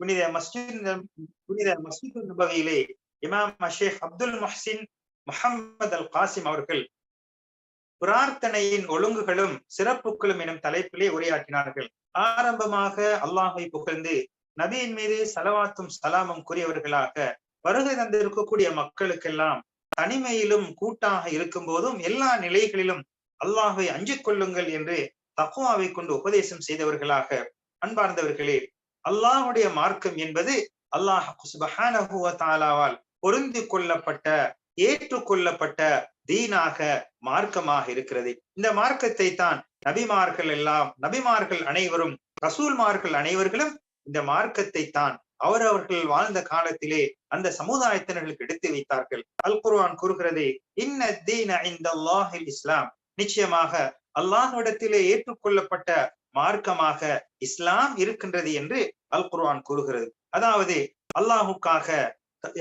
புனித மஸ்ஜித் புனித மஸ்ஜித் நபவியிலே இமாம் அஷேக் அப்துல் முஹ்சின் முஹம்மது அல் காசிம் அவர்கள் பிரார்த்தனையின் ஒழுங்குகளும் சிறப்புகளும் எனும் தலைப்பிலே உரையாற்றினார்கள். ஆரம்பமாக அல்லாஹை புகழ்ந்து நபியின் மீது சலவாத்தும் சலாமும் கூறியவர்களாக வருகை தந்திருக்கக்கூடிய மக்களுக்கெல்லாம் தனிமையிலும் கூட்டாக இருக்கும் போதும் எல்லா நிலைகளிலும் அல்லாஹை அஞ்சு கொள்ளுங்கள் என்று தக்குவாவை கொண்டு உபதேசம் செய்தவர்களாக அன்பார்ந்தவர்களே அல்லாஹுடைய மார்க்கம் என்பது அல்லாஹ் தாலாவால் பொருந்தி கொள்ளப்பட்ட ஏற்றுக்கொள்ளப்பட்ட தீனாக மார்க்கமாக இருக்கிறது. இந்த மார்க்கத்தை தான் நபிமார்கள் எல்லாம் நபிமார்கள் அனைவரும் ரசூல்மார்கள் அனைவர்களும் இந்த மார்க்கத்தை தான் அவரவர்கள் வாழ்ந்த காலத்திலே அந்த சமுதாயத்தினர்களுக்கு எடுத்து வைத்தார்கள். அல் குர்வான் கூறுகிறது இன்ன தீன இந்த இஸ்லாம். நிச்சயமாக அல்லாஹ்விடத்திலே ஏற்றுக்கொள்ளப்பட்ட மார்க்கமாக இஸ்லாம் இருக்கின்றது என்று அல் குர்ஆன் கூறுகிறது. அதாவது அல்லாஹுக்காக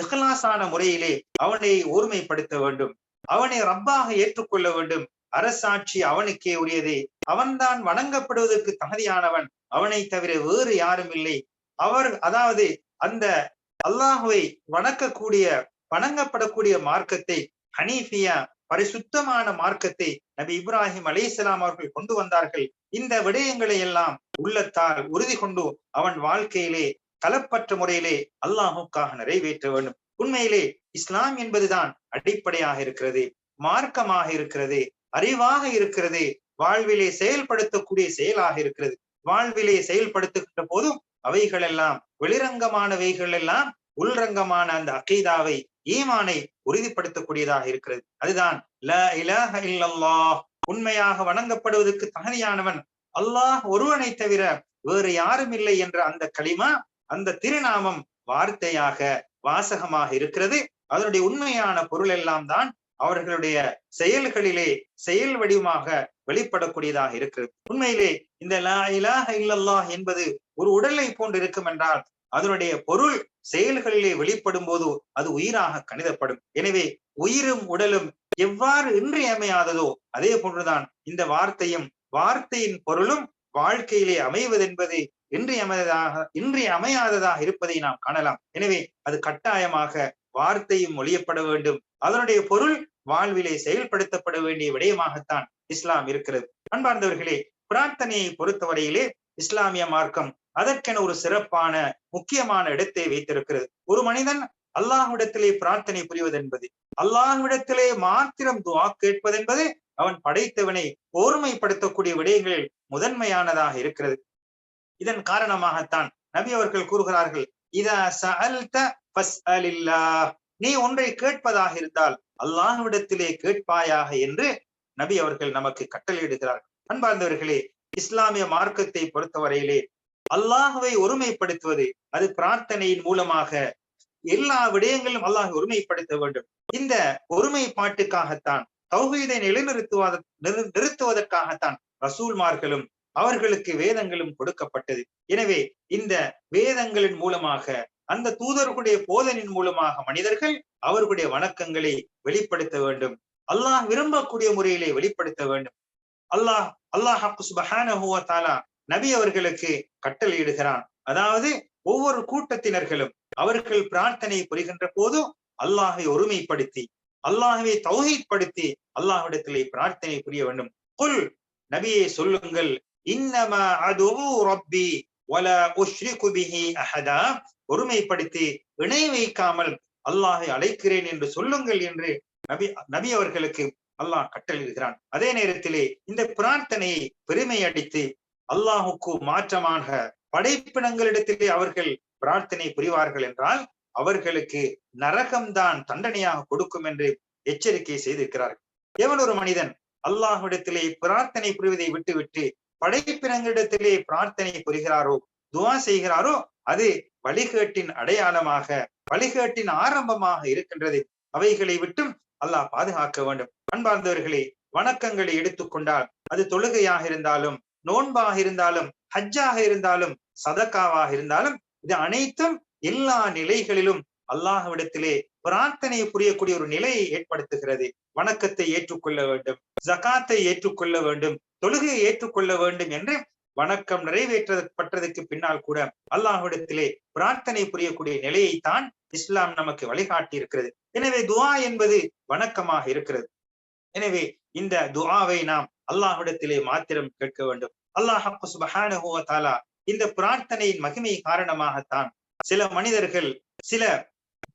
இஹ்லாசான முறையிலே அவனை ஒருமைப்படுத்த வேண்டும். அவனை ரப்பாக ஏற்றுக்கொள்ள வேண்டும். அரசாட்சி அவனுக்கே உரியது. அவன்தான் வணங்கப்படுவதற்கு தகுதியானவன். அவனை தவிர வேறு யாரும் இல்லை. அவர் அதாவது அந்த அல்லாஹுவை வணக்கக்கூடிய வணங்கப்படக்கூடிய மார்க்கத்தை ஹனீஃபியா பரிசுத்தமான மார்க்கத்தை நபி இப்ராஹிம் அலிசலாம் அவர்கள் கொண்டு வந்தார்கள். இந்த விடயங்களை எல்லாம் உள்ளத்தால் உறுதி கொண்டு அவன் வாழ்க்கையிலே கலப்பற்ற முறையிலே அல்லாஹுக்காக நிறைவேற்ற வேண்டும். உண்மையிலே இஸ்லாம் என்பதுதான் அடிப்படையாக இருக்கிறது மார்க்கமாக இருக்கிறது அறிவாக இருக்கிறது வாழ்விலே செயல்படுத்தக்கூடிய செயலாக இருக்கிறது. வாழ்விலே செயல்படுத்துகின்ற போதும் அவைகள் எல்லாம் வெளிரங்கமானவைகள் எல்லாம் உள்ரங்கமான அந்த அகைதாவை ஈமானை உறுதிப்படுத்தக்கூடியதாக இருக்கிறது. அதுதான் ல இலாஹ இல்லல்லாஹ் உண்மையாக வணங்கப்படுவதற்கு தகுதியானவன் அல்லாஹ் ஒருவனை தவிர வேறு யாரும் இல்லை என்ற அந்த களிமா அந்த திருநாமம் வார்த்தையாக வாசகமாக இருக்கிறது. அதனுடைய உண்மையான பொருள் எல்லாம் தான் அவர்களுடைய செயல்களிலே செயல் வடிவமாக வெளிப்படக்கூடியதாக இருக்கிறது. உண்மையிலே இந்த லா இலாஹ இல்லல்லாஹ் என்பது ஒரு உடலை போன்று இருக்கும் என்றால் அதனுடைய பொருள் செயல்களிலே வெளிப்படும் போது அது உயிராக கணிதப்படும். எனவே உயிரும் உடலும் எவ்வாறு இன்றியமையாததோ அதே போன்றுதான் இந்த வார்த்தையும் வார்த்தையின் பொருளும் வாழ்க்கையிலே அமைவதென்பது இன்றியமையதாக இன்றி அமையாததாக இருப்பதை நாம் காணலாம். எனவே அது கட்டாயமாக வார்த்தையும் மொழியப்பட வேண்டும். அதனுடைய பொருள் வாழ்விலே செயல்படுத்தப்பட வேண்டிய விடயமாகத்தான் இஸ்லாம் இருக்கிறது. அன்பார்ந்தவர்களே பிரார்த்தனையை பொறுத்தவரையிலே இஸ்லாமிய மார்க்கம் அதற்கென ஒரு சிறப்பான முக்கியமான இடத்தை வைத்திருக்கிறது. ஒரு மனிதன் அல்லாஹ்விடத்திலே பிரார்த்தனை புரிவது என்பது அல்லாஹ்விடத்திலே மாத்திரம் துவா கேட்பது என்பது அவன் படைத்தவனை ஓர்மைப்படுத்தக்கூடிய விடயங்களில் முதன்மையானதாக இருக்கிறது. இதன் காரணமாகத்தான் நபி அவர்கள் கூறுகிறார்கள் இதா சஅல்த நீ ஒன்றை கேட்பதாக இருந்தால் அல்லாஹ்விடத்திலே கேட்பாயாக என்று நபி அவர்கள் நமக்கு கட்டளையிடுகிறார்கள் அன்பார்ந்தவர்களே இஸ்லாமிய மார்க்கத்தை பொறுத்தவரையிலே அல்லாஹுவை ஒருமைப்படுத்துவது அது பிரார்த்தனையின் மூலமாக எல்லா விடயங்களும் அல்லாஹ் ஒருமைப்படுத்த வேண்டும். இந்த ஒருமைப்பாட்டுக்காகத்தான் தௌஹீதை நிலைநிறுத்துவத நிறுத்துவதற்காகத்தான் ரசூல்மார்களும் அவர்களுக்கு வேதங்களும் கொடுக்கப்பட்டது. எனவே இந்த வேதங்களின் மூலமாக அந்த தூதர்களுடைய போதனின் மூலமாக மனிதர்கள் அவர்களுடைய வணக்கங்களை வெளிப்படுத்த வேண்டும். அல்லாஹ் விரும்பக்கூடிய முறையிலே வெளிப்படுத்த வேண்டும். அல்லாஹ் அல்லாஹ் நபி அவர்களுக்கு கட்டளையிடுகிறான். அதாவது ஒவ்வொரு கூட்டத்தினர்களும் அவர்கள் பிரார்த்தனை புரிகின்ற போதும் அல்லாஹை ஒருமைப்படுத்தி அல்லாஹுவை தௌஹீத்படுத்தி அல்லாஹ்விடத்திலே பிரார்த்தனை புரிய வேண்டும். குல் நபியை சொல்லுங்கள் இன்னமா அது ரப்பி வல உஷ்ரிகு பிஹி அஹதா ஒருமைப்படுத்தி இணை வைக்காமல் அல்லாஹை அழைக்கிறேன் என்று சொல்லுங்கள் என்று நபி நபி அவர்களுக்கு அல்லாஹ் கட்டளிடுகிறான் அதே நேரத்திலே இந்த பிரார்த்தனையை பெருமை அடித்து அல்லாஹுக்கு மாற்றமாக படைப்பினங்களிடத்திலே அவர்கள் பிரார்த்தனை புரிவார்கள் என்றால் அவர்களுக்கு நரகம்தான் தண்டனையாக கொடுக்கும் என்று எச்சரிக்கை செய்திருக்கிறார்கள். எவன் ஒரு மனிதன் அல்லாஹ்விடத்திலே பிரார்த்தனை புரிவதை விட்டுவிட்டு படைப்பினங்களிடத்திலே பிரார்த்தனை புரிகிறாரோ துவா செய்கிறாரோ அது வழிகேட்டின் அடையாளமாக வழிகேட்டின் ஆரம்பமாக இருக்கின்றது. அவைகளை விட்டும் அல்லாஹ் பாதுகாக்க வேண்டும். அன்பார்ந்தவர்களே வணக்கங்களை எடுத்துக்கொண்டால் அது தொழுகையாக இருந்தாலும் நோன்பாக இருந்தாலும் ஹஜ்ஜாக இருந்தாலும் சதக்காவாக இருந்தாலும் இது அனைத்தும் எல்லா நிலைகளிலும் அல்லாஹ்விடத்திலே பிரார்த்தனை புரியக்கூடிய ஒரு நிலையை ஏற்படுத்துகிறது. வணக்கத்தை ஏற்றுக்கொள்ள வேண்டும் ஜகாத்தை ஏற்றுக்கொள்ள வேண்டும் தொழுகையை ஏற்றுக்கொள்ள வேண்டும் என்று வணக்கம் நிறைவேற்றப்பட்டதற்கு பின்னால் கூட அல்லாஹ்விடத்திலே பிரார்த்தனை புரியக்கூடிய நிலையைத்தான் இஸ்லாம் நமக்கு வழிகாட்டி இருக்கிறது எனவே துவா என்பது வணக்கமாக இருக்கிறது. எனவே இந்த துவாவை நாம் அல்லாஹ்விடத்திலே மாத்திரம் கேட்க வேண்டும். அல்லாஹ் சுபஹானஹு இந்த பிரார்த்தனையின் மகிமை காரணமாகத்தான் சில மனிதர்கள் சில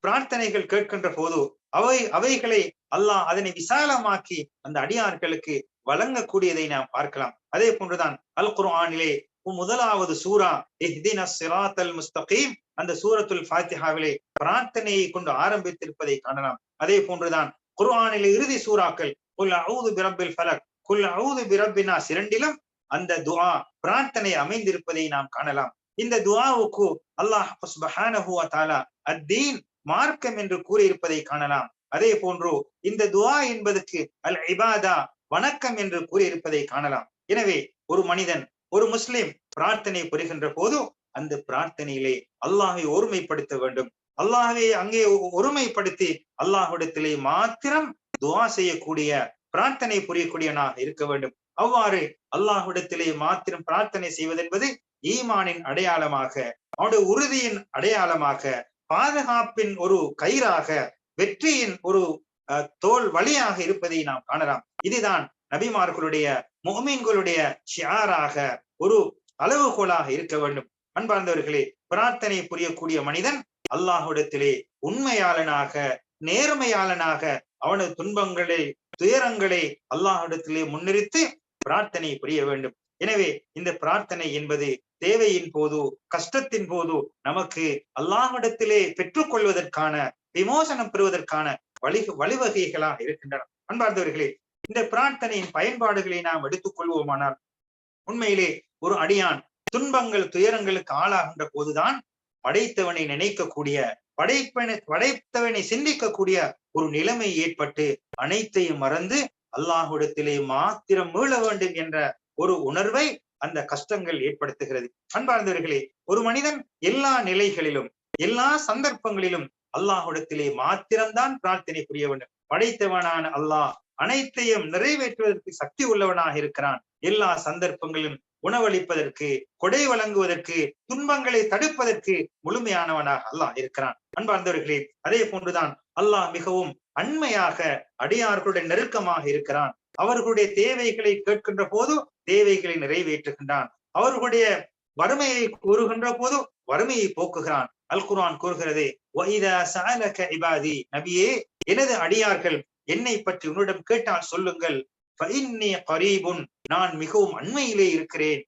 பிரார்த்தனைகள் கேட்கின்ற போது அவை அவைகளை அல்லாஹ் அதனை விசாலமாக்கி அந்த அடியார்களுக்கு வழங்கக்கூடியதை நாம் பார்க்கலாம். அதே போன்றுதான் அல் குர்ஆனிலே முதலாவது சூரா இஹ்தின சிராத்தல் முஸ்தகீம் அந்த சூரத்துல் ஃபாத்திஹாவிலே பிரார்த்தனையை கொண்டு ஆரம்பித்திருப்பதை காணலாம். அதே போன்றுதான் குர்ஆனிலே இறுதி சூறாக்கள் குல் அவுது பிரபில் ஃபலக் குல் அவுது பிரபினாஸ் இரண்டிலும் அந்த துவா பிரார்த்தனை அமைந்திருப்பதை நாம் காணலாம். இந்த துவாவுக்கு அல்லாஹ் அத்தீன் மார்க்கம் என்று கூறியிருப்பதை காணலாம். அதே போன்று இந்த துவா என்பதற்கு அல் இபாதா வணக்கம் என்று கூறியிருப்பதை காணலாம். எனவே ஒரு மனிதன் ஒரு முஸ்லிம் பிரார்த்தனை புரிகின்ற போது அந்த பிரார்த்தனையிலே அல்லாஹை ஒருமைப்படுத்த வேண்டும். அல்லாஹை அங்கே ஒருமைப்படுத்தி அல்லாஹுடத்திலே மாத்திரம் துவா செய்யக்கூடிய பிரார்த்தனை புரியக்கூடியவனாக இருக்க வேண்டும். அவ்வாறு அல்லாஹ்விடத்திலே மாத்திரம் பிரார்த்தனை செய்வதென்பது ஈமானின் அடையாளமாக அவனுடைய உறுதியின் அடையாளமாக பாதுகாப்பின் ஒரு கயிறாக வெற்றியின் ஒரு தோல் வழியாக இருப்பதை நாம் காணலாம். இதுதான் நபிமார்களுடைய முகமீன்களுடைய ஷியாராக ஒரு அளவுகோலாக இருக்க வேண்டும். அன்பார்ந்தவர்களே பிரார்த்தனை புரியக்கூடிய மனிதன் அல்லாஹுடத்திலே உண்மையாளனாக நேர்மையாளனாக அவனது துன்பங்களை துயரங்களை அல்லாஹுடத்திலே முன்னிறுத்து பிரார்த்தனை புரிய வேண்டும். எனவே இந்த பிரார்த்தனை என்பது தேவையின் போது கஷ்டத்தின் போது நமக்கு அல்லாஹிடத்திலே பெற்றுக்கொள்வதற்கான விமோசனம் பெறுவதற்கான வழி வழிவகைகளாக இருக்கின்றன. அன்பார்ந்தவர்களே இந்த பிரார்த்தனையின் பயன்பாடுகளை நாம் எடுத்துக் கொள்வோமானால் உண்மையிலே ஒரு அடியான் துன்பங்கள் துயரங்களுக்கு ஆளாகின்ற போதுதான் படைத்தவனை நினைக்கக்கூடிய படைப்பனை படைத்தவனை சிந்திக்கக்கூடிய ஒரு நிலைமை ஏற்பட்டு அனைத்தையும் மறந்து அல்லாஹுடத்திலே மாத்திரம் மீள வேண்டும் என்ற ஒரு உணர்வை அந்த கஷ்டங்கள் ஏற்படுத்துகிறது. அன்பார்ந்தவர்களே ஒரு மனிதன் எல்லா நிலைகளிலும் எல்லா சந்தர்ப்பங்களிலும் அல்லாஹுடத்திலே மாத்திரம்தான் பிரார்த்தனை புரிய வேண்டும். படைத்தவனான அல்லாஹ் அனைத்தையும் நிறைவேற்றுவதற்கு சக்தி உள்ளவனாக இருக்கிறான். எல்லா சந்தர்ப்பங்களிலும் உணவளிப்பதற்கு கொடை வழங்குவதற்கு துன்பங்களை தடுப்பதற்கு முழுமையானவனாக அல்லாஹ் இருக்கிறான். அன்பார்ந்தவர்களே அதே போன்றுதான் அல்லாஹ் மிகவும் அண்மையாக அடியார்களுடைய நெருக்கமாக இருக்கிறான். அவர்களுடைய தேவைகளை கேட்கின்ற போது தேவைகளை நிறைவேற்றுகின்றான். அவர்களுடைய வறுமையை கூறுகின்ற போது வறுமையை போக்குகிறான். அல் குர்ஆன் கூறுகிறது இபாதி. நபியே எனது அடியார்கள் என்னை பற்றி உன்னிடம் கேட்டால் சொல்லுங்கள். கரீபுன். நான் மிகவும் அண்மையிலே இருக்கிறேன்.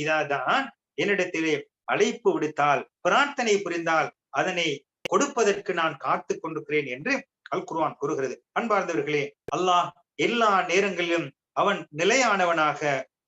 இதாதான் என்னிடத்திலே அழைப்பு விடுத்தால் பிரார்த்தனை புரிந்தால் அதனை கொடுப்பதற்கு நான் காத்து கொண்டிருக்கிறேன் என்று அல் குர்ஆன் கூறுகிறது. அன்பார்ந்தவர்களே அல்லாஹ் எல்லா நேரங்களிலும் அவன் நிலையானவனாக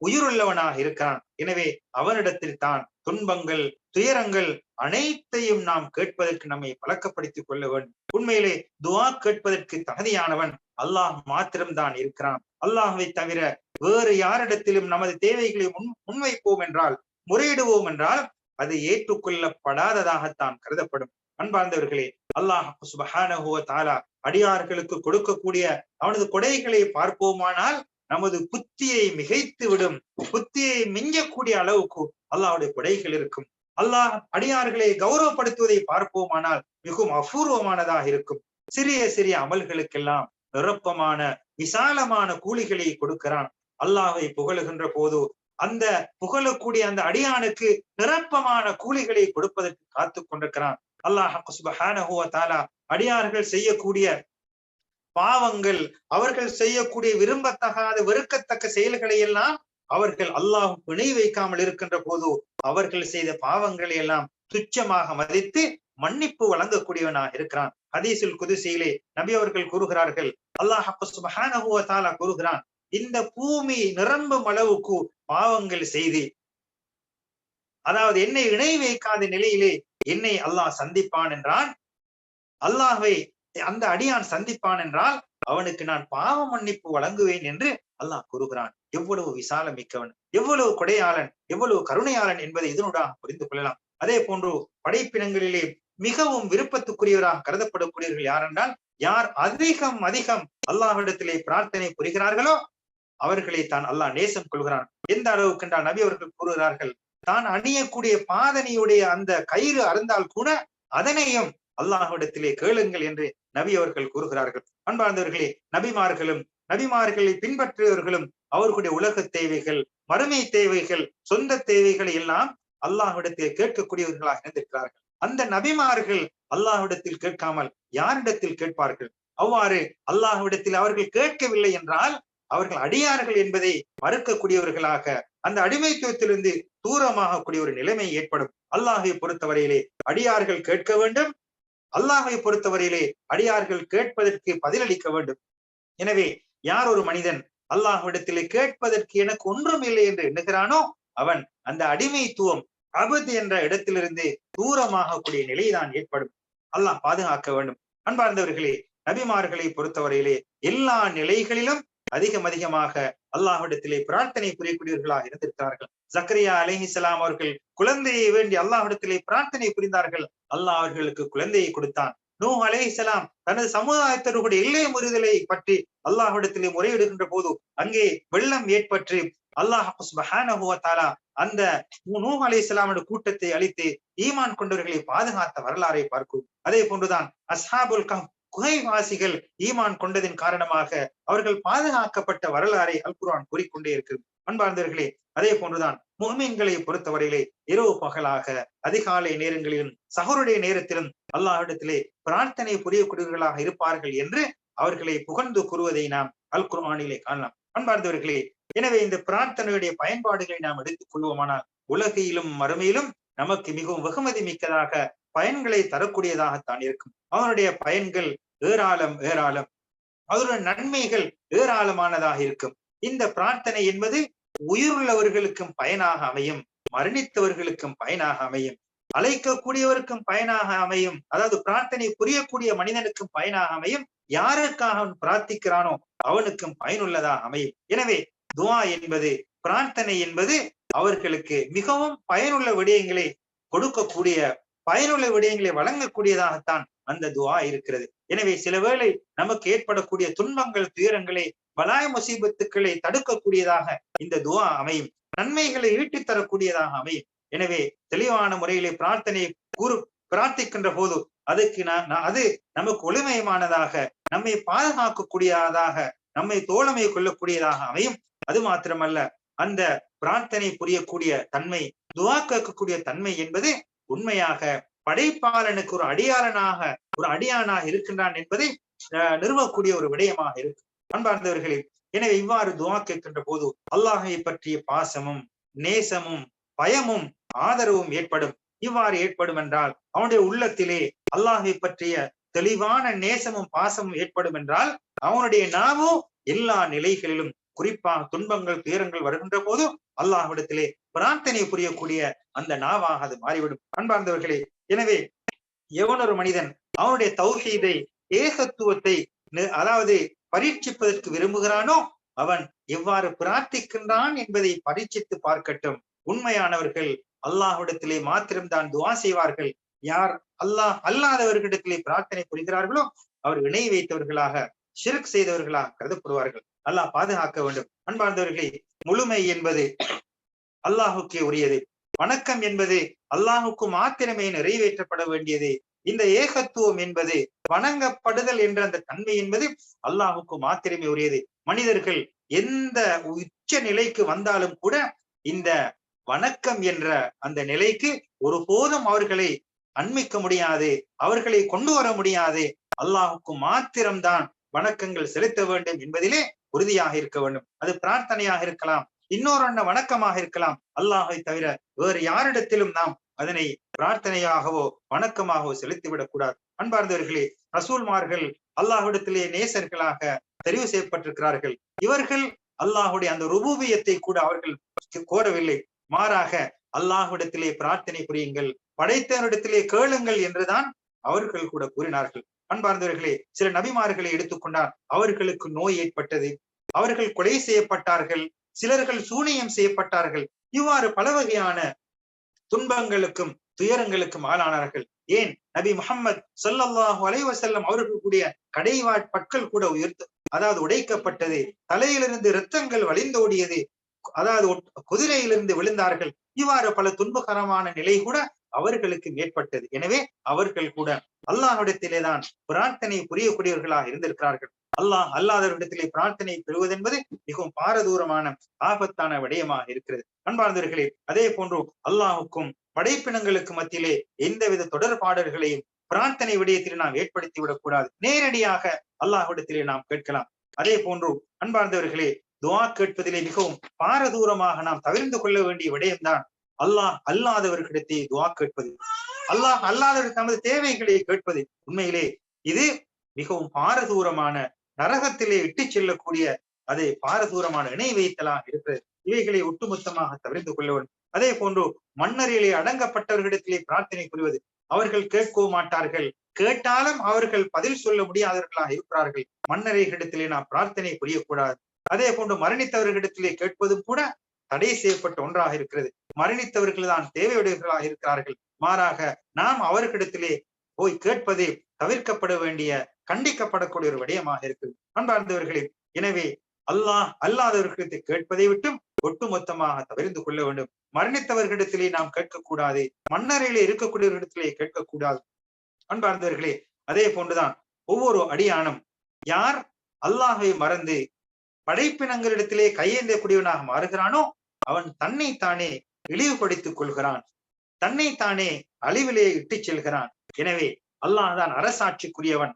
உயிருள்ளவனாக இருக்கிறான். எனவே அவனிடத்தில் தான் துன்பங்கள் துயரங்கள் அனைத்தையும் நாம் கேட்பதற்கு நம்மை பழக்கப்படுத்திக் கொள்ள வேண்டும். உண்மையிலே துவா கேட்பதற்கு தகுதியானவன் அல்லாஹ் மாத்திரம்தான் இருக்கிறான். அல்லாஹுவை தவிர வேறு யாரிடத்திலும் நமது தேவைகளை முன் முன்வைப்போம் என்றால் முறையிடுவோம் என்றால் அது ஏற்றுக்கொள்ளப்படாததாகத்தான் கருதப்படும். அன்பார்ந்தவர்களே அல்லாஹ் சுபஹானஹுவ தாலா அடியார்களுக்கு கொடுக்கக்கூடிய அவனது கொடைகளை பார்ப்போமானால் நமது புத்தியை மிகைத்து விடும் புத்தியை மிஞ்சக்கூடிய அளவுக்கு அல்லாஹுடைய கொடைகள் இருக்கும். அல்லாஹ் அடியார்களை கௌரவப்படுத்துவதை பார்ப்போமானால் மிகவும் அபூர்வமானதாக இருக்கும். சிறிய சிறிய அமல்களுக்கெல்லாம் நிரப்பமான விசாலமான கூலிகளை கொடுக்கிறான். அல்லாஹை புகழுகின்ற போது அந்த புகழக்கூடிய அந்த அடியானுக்கு நிரப்பமான கூலிகளை கொடுப்பதற்கு காத்து கொண்டிருக்கிறான். அல்லாஹ் தாலா அடியார்கள் செய்யக்கூடிய பாவங்கள் அவர்கள் செய்யக்கூடிய விரும்பத்தகாத வெறுக்கத்தக்க செயல்களை எல்லாம் அவர்கள் அல்லாஹ் பிணை வைக்காமல் இருக்கின்ற போது அவர்கள் செய்த பாவங்களை எல்லாம் துச்சமாக மதித்து மன்னிப்பு வழங்கக்கூடியவனாக இருக்கிறான். ஹதீசுல் குதிசையிலே நபி அவர்கள் கூறுகிறார்கள் அல்லாஹ் தாலா கூறுகிறான் இந்த பூமி நிரம்பும் அளவுக்கு பாவங்கள் செய்து அதாவது என்னை இணை வைக்காத நிலையிலே என்னை அல்லாஹ் சந்திப்பான் என்றான். அல்லாஹை அந்த அடியான் சந்திப்பான் என்றால் அவனுக்கு நான் பாவ மன்னிப்பு வழங்குவேன் என்று அல்லாஹ் கூறுகிறான். எவ்வளவு விசாலம் மிக்கவன் எவ்வளவு கொடையாளன் எவ்வளவு கருணையாளன் என்பதை இதனுடன் புரிந்து கொள்ளலாம். அதே போன்று படைப்பினங்களிலே மிகவும் விருப்பத்துக்குரியவராக கருதப்படக்கூடியவர்கள் யாரென்றால் யார் அதிகம் அதிகம் அல்லாஹிடத்திலே பிரார்த்தனை புரிகிறார்களோ அவர்களை தான் அல்லாஹ் நேசம் கொள்கிறான். எந்த அளவுக்கு என்றால் நபி அவர்கள் கூறுகிறார்கள் தான் அணியக்கூடிய பாதனையுடைய அந்த கயிறு அருந்தால் கூட அதனையும் அல்லாஹ்விடத்திலே கேளுங்கள் என்று நபி அவர்கள் கூறுகிறார்கள். அன்பார்ந்தவர்களே நபிமார்களும் நபிமார்களை பின்பற்றியவர்களும் அவர்களுடைய உலக தேவைகள் மறுமை தேவைகள் சொந்த தேவைகளை எல்லாம் அல்லாஹ்விடத்தில் கேட்கக்கூடியவர்களாக இருந்திருக்கிறார்கள். அந்த நபிமார்கள் அல்லாஹ்விடத்தில் கேட்காமல் யாரிடத்தில் கேட்பார்கள்? அவ்வாறு அல்லாஹ்விடத்தில் அவர்கள் கேட்கவில்லை என்றால் அவர்கள் அடியார்கள் என்பதை மறுக்கக்கூடியவர்களாக அந்த அடிமைத்துவத்திலிருந்து தூரமாகக்கூடிய ஒரு நிலைமை ஏற்படும். அல்லாஹை பொறுத்தவரையிலே அடியார்கள் கேட்க வேண்டும். அல்லாஹை பொறுத்தவரையிலே அடியார்கள் கேட்பதற்கு பதிலளிக்க வேண்டும். எனவே யார் ஒரு மனிதன் அல்லாஹ்விடத்திலே கேட்பதற்கு எனக்கு ஒன்றும் இல்லை என்று எண்ணுகிறானோ அவன் அந்த அடிமைத்துவம் அபத் என்ற இடத்திலிருந்து தூரமாகக்கூடிய நிலைதான் ஏற்படும். அல்லாஹ் பாதுகாக்க வேண்டும். அன்பார்ந்தவர்களே நபிமார்களை பொறுத்தவரையிலே எல்லா நிலைகளிலும் அதிகம் அதிகமாக அல்லாஹ்விடத்திலே பிரார்த்தனை புரியக்கூடியவர்களாக இருந்திருக்கிறார்கள். ஜக்கரியா அலிஹிசலாம் அவர்கள் குழந்தையை வேண்டி அல்லாஹ்விடத்திலே பிரார்த்தனை புரிந்தார்கள். அல்லாஹ் அவர்களுக்கு குழந்தையை கொடுத்தான். நூ அலேஹிசலாம் தனது சமுதாயத்தினருடைய எல்லை முறிதலை பற்றி அல்லாஹ்விடத்திலே முறையிடுகின்ற போது அங்கே வெள்ளம் ஏற்பட்டு அல்லாஹ் சுபஹானஹுவத்தாலா அந்த நூ அலிஸ்லாமுடைய கூட்டத்தை அழித்து ஈமான் கொண்டவர்களை பாதுகாத்த வரலாறை பார்க்கும். அதே போன்றுதான் அஸ்ஹாபுல் கஹ் குகைவாசிகள் ஈமான் கொண்டதின் காரணமாக அவர்கள் பாதுகாக்கப்பட்ட வரலாறை அல் குர்ஆன் கூறிக்கொண்டே இருக்கிறது. அன்பார்ந்தவர்களே அதே போன்றுதான் முகமீன்களை பொறுத்தவரையிலே இரவு பகலாக அதிகாலை நேரங்களிலும் சகருடைய நேரத்திலும் அல்லாஹிடத்திலே பிரார்த்தனை புரியக்கூடியவர்களாக இருப்பார்கள் என்று அவர்களை புகழ்ந்து கூறுவதை நாம் அல் குர்ஆனிலே காணலாம். அன்பார்ந்தவர்களே எனவே இந்த பிரார்த்தனையுடைய பயன்பாடுகளை நாம் எடுத்துக் கொள்வோமானால் உலகையிலும் மறுமையிலும் நமக்கு மிகவும் வெகுமதி மிக்கதாக பயன்களை தரக்கூடியதாகத்தான் இருக்கும். அவனுடைய பயன்கள் ஏராளம் ஏராளம். அவருடைய நன்மைகள் ஏராளமானதாக இருக்கும். இந்த பிரார்த்தனை என்பது உயிருள்ளவர்களுக்கும் பயனாக அமையும் மரணித்தவர்களுக்கும் பயனாக அமையும் அழைக்கக்கூடியவருக்கும் பயனாக அமையும் அதாவது பிரார்த்தனை புரியக்கூடிய மனிதனுக்கும் பயனாக அமையும் யாருக்காக அவன் பிரார்த்திக்கிறானோ அவனுக்கும் பயனுள்ளதாக அமையும். எனவே துவா என்பது பிரார்த்தனை என்பது அவர்களுக்கு மிகவும் பயனுள்ள விடயங்களை கொடுக்கக்கூடிய பயனுள்ள விடயங்களை வழங்கக்கூடியதாகத்தான் அந்த துவா இருக்கிறது. எனவே சில வேளை நமக்கு ஏற்படக்கூடிய துன்பங்கள் துயரங்களை பலாய முசீபத்துக்களை தடுக்கக்கூடியதாக இந்த துவா அமையும். நன்மைகளை ஈட்டித் தரக்கூடியதாக அமையும். எனவே தெளிவான முறையிலே பிரார்த்தனை கூறு பிரார்த்திக்கின்ற போது அதுக்கு நான் அது நமக்கு ஒளிமயமானதாக நம்மை பாதுகாக்கக்கூடியதாக நம்மை தோழமை கொள்ளக்கூடியதாக அமையும். அது மாத்திரமல்ல அந்த பிரார்த்தனை புரியக்கூடிய தன்மை துவா கேட்கக்கூடிய தன்மை என்பது உண்மையாக படைப்பாளனுக்கு ஒரு அடியாளனாக ஒரு அடியானாக இருக்கின்றான் என்பதை நிறுவக்கூடிய ஒரு விடயமாக இருக்கும் அன்பார்ந்தவர்களே எனவே இவ்வாறு துவா கேட்கின்ற போது அல்லாஹை பற்றிய பாசமும் நேசமும் பயமும் ஆதரவும் ஏற்படும். இவ்வாறு ஏற்படும் என்றால் அவனுடைய உள்ளத்திலே அல்லாஹை பற்றிய தெளிவான நேசமும் பாசமும் ஏற்படும் என்றால் அவனுடைய நாவோ எல்லா நிலைகளிலும் குறிப்பாக துன்பங்கள் துயரங்கள் வருகின்ற போது அல்லாஹ்விடத்திலே பிரார்த்தனை புரியக்கூடிய அந்த நாவாக அது மாறிவிடும். அன்பார்ந்தவர்களே எனவே எவனொரு மனிதன் அவனுடைய தௌஹீதை ஏகத்துவத்தை அதாவது பரீட்சிப்பதற்கு விரும்புகிறானோ அவன் எவ்வாறு பிரார்த்திக்கின்றான் என்பதை பரீட்சித்து பார்க்கட்டும். உண்மையானவர்கள் அல்லாஹ்விடத்திலே மாத்திரம்தான் துவா செய்வார்கள். யார் அல்லாஹ் அல்லாதவர்களிடத்திலே பிரார்த்தனை புரிகிறார்களோ அவர் இணை வைத்தவர்களாக சிறுக் செய்தவர்களாக கருதப்படுவார்கள். அல்லாஹ் பாதுகாக்க வேண்டும். அன்பார்ந்தவர்களே முழுமை என்பது அல்லாஹுக்கே உரியது. வணக்கம் என்பது அல்லாஹுக்கு மாத்திரமே நிறைவேற்றப்பட வேண்டியது. இந்த ஏகத்துவம் என்பது வணங்கப்படுதல் என்ற அந்த தன்மை என்பது அல்லாஹுக்கு மாத்திரமே உரியது. மனிதர்கள் எந்த உச்ச நிலைக்கு வந்தாலும் கூட இந்த வணக்கம் என்ற அந்த நிலைக்கு ஒருபோதும் அவர்களை அண்மிக்க முடியாது. அவர்களை கொண்டு வர முடியாது. அல்லாஹுக்கு மாத்திரம்தான் வணக்கங்கள் செலுத்த வேண்டும் என்பதிலே உறுதியாக இருக்க வேண்டும். அது பிரார்த்தனையாக இருக்கலாம். இன்னொரு அண்ண வணக்கமாக இருக்கலாம். அல்லாஹை தவிர வேறு யாரிடத்திலும் நாம் அதனை பிரார்த்தனையாகவோ வணக்கமாகவோ செலுத்திவிடக் கூடாது. அன்பார்ந்தவர்களே ரசூல்மார்கள் அல்லாஹ்விடத்திலே நேசர்களாக தெரிவு செய்யப்பட்டிருக்கிறார்கள். இவர்கள் அல்லாஹுடைய அந்த ருபூபியத்தை கூட அவர்கள் கோரவில்லை. மாறாக அல்லாஹ்விடத்திலே பிரார்த்தனை புரியுங்கள் படைத்தவரிடத்திலே கேளுங்கள் என்றுதான் அவர்கள் கூட கூறினார்கள். அன்பார்ந்தவர்களே சில நபிமார்களை எடுத்துக்கொண்டார் அவர்களுக்கு நோய் ஏற்பட்டது அவர்கள் கொலை செய்யப்பட்டார்கள் சிலர்கள் சூனியம் செய்யப்பட்டார்கள் இவ்வாறு பல வகையான துன்பங்களுக்கும் துயரங்களுக்கும் ஆளானார்கள். ஏன்? நபி முகமது சொல்லல்லாஹு அலைவசல்லம் அவர்கள் கூடிய கடைவாட் பற்கள் கூட உயர்த்து அதாவது உடைக்கப்பட்டது தலையிலிருந்து இரத்தங்கள் வழிந்தோடியது அதாவது குதிரையிலிருந்து விழுந்தார்கள் இவ்வாறு பல துன்பகரமான நிலை கூட அவர்களுக்கு ஏற்பட்டது. எனவே அவர்கள் கூட அல்லாஹ்விடத்திலேதான் பிரார்த்தனை புரியக்கூடியவர்களாக இருந்திருக்கிறார்கள். அல்லாஹ் அல்லாதவரிடத்திலே பிரார்த்தனை பெறுவது என்பது மிகவும் பாரதூரமான ஆபத்தான விடயமாக இருக்கிறது. அன்பார்ந்தவர்களே அதே போன்று அல்லாஹுக்கும் படைப்பினங்களுக்கு மத்தியிலே எந்தவித தொடர்பாடல்களையும் பிரார்த்தனை விடயத்தில் நாம் ஏற்படுத்தி விடக்கூடாது. நேரடியாக அல்லாஹ்விடத்திலே நாம் கேட்கலாம். அதே போன்று அன்பார்ந்தவர்களே துவா கேட்பதிலே மிகவும் பாரதூரமாக நாம் தவிர்ந்து கொள்ள வேண்டிய விடயம்தான் அல்லாஹ் அல்லாதவர்களிடத்தை துவா கேட்பது. அல்லாஹ் அல்லாதவர் தமது தேவைகளை கேட்பது. உண்மையிலே இது மிகவும் பாரதூரமான நரகத்திலே இட்டு செல்லக்கூடிய அதை பாரதூரமான இணை வைத்தலாக இருக்கிறது. இவைகளை ஒட்டுமொத்தமாக தவிர்த்து கொள்ள வேண்டும் அதே போன்று மன்னரிலே அடங்கப்பட்டவர்களிடத்திலே பிரார்த்தனை புரிவது. அவர்கள் கேட்கவும் மாட்டார்கள். கேட்டாலும் அவர்கள் பதில் சொல்ல முடியாதவர்களாக இருக்கிறார்கள். மன்னரைகளிடத்திலே நாம் பிரார்த்தனை புரியக்கூடாது. அதே போன்று மரணித்தவர்களிடத்திலே கேட்பதும் கூட தடை செய்யப்பட்ட ஒன்றாக இருக்கிறது. மரணித்தவர்கள் தான் தேவையுடையவர்களாக இருக்கிறார்கள். மாறாக நாம் அவர்களிடத்திலே போய் கேட்பது தவிர்க்கப்பட வேண்டிய கண்டிக்கப்படக்கூடிய ஒரு விடயமாக இருக்கிறது. அன்பார்ந்தவர்களே எனவே அல்லாஹ் அல்லாதவர்களிடத்தை கேட்பதை விட்டும் ஒட்டுமொத்தமாக தவிர்த்து கொள்ள வேண்டும். மரணித்தவர்களிடத்திலே நாம் கேட்கக்கூடாது. மன்னரையிலே இருக்கக்கூடியவர்களிடத்திலே கேட்கக்கூடாது. அன்பார்ந்தவர்களே அதே போன்றுதான் ஒவ்வொரு அடியானும் யார் அல்லாஹை மறந்து படைப்பினங்களிடத்திலே கையேந்தக்கூடியவனாக மாறுகிறானோ அவன் தன்னை தானே இழிவுபடுத்திக் கொள்கிறான். தன்னை தானே அழிவிலே இட்டு செல்கிறான். எனவே அல்லாஹ் தான் அரசாட்சிக்குரியவன்.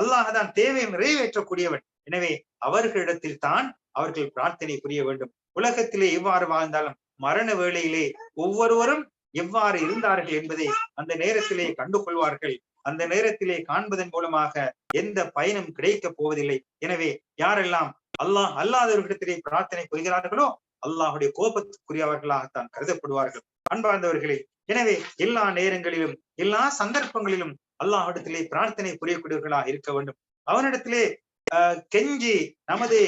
அல்லாஹ் தான் தேவையை நிறைவேற்றக்கூடியவன். எனவே அவர்களிடத்தில் தான் அவர்கள் பிரார்த்தனை புரிய வேண்டும். உலகத்திலே எவ்வாறு வாழ்ந்தாலும் மரண வேளையிலே ஒவ்வொருவரும் எவ்வாறு இருந்தார்கள் என்பதை அந்த நேரத்திலே கண்டு கொள்வார்கள் அந்த நேரத்திலே காண்பதன் மூலமாக எந்த பயனும் கிடைக்கப் போவதில்லை. எனவே யாரெல்லாம் அல்லாஹ் அல்லாதவர்களிடத்திலே பிரார்த்தனை புரிகிறார்களோ அல்லாஹுடைய கோபத்துக்குரியவர்களாகத்தான் கருதப்படுவார்கள். அன்பார்ந்தவர்களே எனவே எல்லா நேரங்களிலும் எல்லா சந்தர்ப்பங்களிலும் அல்லாஹிடத்திலே பிரார்த்தனை புரியக்கூடியவர்களாக இருக்க வேண்டும். அவனிடத்திலே கெஞ்சி நமது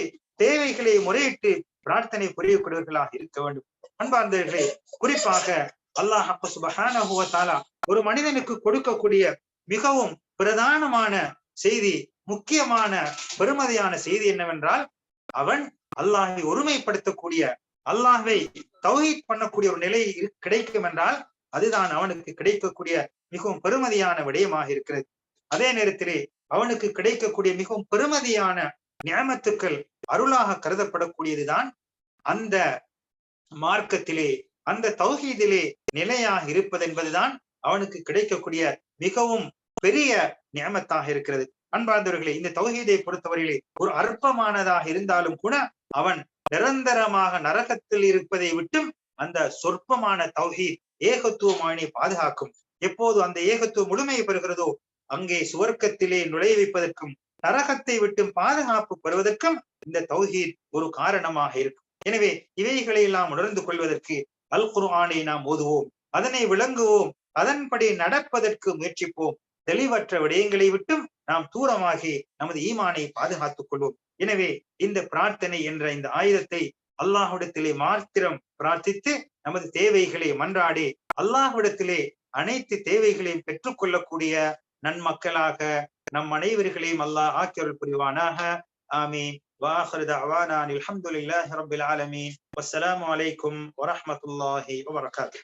தேவைகளை முறையிட்டு பிரார்த்தனை புரியக்கூடியவர்களாக இருக்க வேண்டும். அன்பார்ந்தவர்களே குறிப்பாக அல்லாஹ் அப்ப சுபஹான ஒரு மனிதனுக்கு கொடுக்கக்கூடிய மிகவும் பிரதானமான செய்தி முக்கியமான பெருமதியான செய்தி என்னவென்றால் அவன் அல்லாஹை ஒருமைப்படுத்தக்கூடிய அல்லாஹை தௌஹீத் பண்ணக்கூடிய ஒரு நிலை கிடைக்கும் என்றால் அதுதான் அவனுக்கு கிடைக்கக்கூடிய மிகவும் பெருமதியான விடயமாக இருக்கிறது. அதே நேரத்திலே அவனுக்கு கிடைக்கக்கூடிய மிகவும் பெருமதியான நியமத்துக்கள் அருளாக கருதப்படக்கூடியதுதான் அந்த மார்க்கத்திலே அந்த தௌஹீதிலே நிலையாக இருப்பது என்பதுதான் அவனுக்கு கிடைக்கக்கூடிய மிகவும் பெரிய நியமத்தாக இருக்கிறது. அன்பார்ந்தவர்களே இந்த தௌஹீதை பொறுத்தவரையிலே ஒரு அற்பமானதாக இருந்தாலும் கூட அவன் நிரந்தரமாக நரகத்தில் இருப்பதை விட்டும் அந்த சொற்பமான தௌஹீத் ஏகத்துவமானி பாதுகாக்கும். எப்போது அந்த ஏகத்துவம் முழுமை பெறுகிறதோ அங்கே சுவர்க்கத்திலே நுழைய வைப்பதற்கும் நரகத்தை விட்டும் பாதுகாப்பு பெறுவதற்கும் இந்த தௌஹீத் ஒரு காரணமாக இருக்கும். எனவே இவைகளை எல்லாம் உணர்ந்து கொள்வதற்கு அல் குர்ஆனை நாம் ஓதுவோம். அதனை விளங்குவோம். அதன்படி நடப்பதற்கு முயற்சிப்போம். தெளிவற்ற விடயங்களை விட்டும் நாம் தூரமாகி நமது ஈமானை பாதுகாத்துக் கொள்வோம் எனவே இந்த பிரார்த்தனை என்ற இந்த ஆயுதத்தை அல்லாஹ்விடத்திலே மாத்திரம் பிரார்த்தித்து நமது தேவைகளை மன்றாடி அல்லாஹ்விடத்திலே அனைத்து தேவைகளையும் பெற்றுக்கொள்ளக்கூடிய நன்மக்களாக நம் அனைவர்களையும் அல்லாஹ் ஆக்கியருள் புரிவானாக ஆமீன் واخر دعوانا الحمد لله رب العالمين والسلام عليكم ورحمه الله وبركاته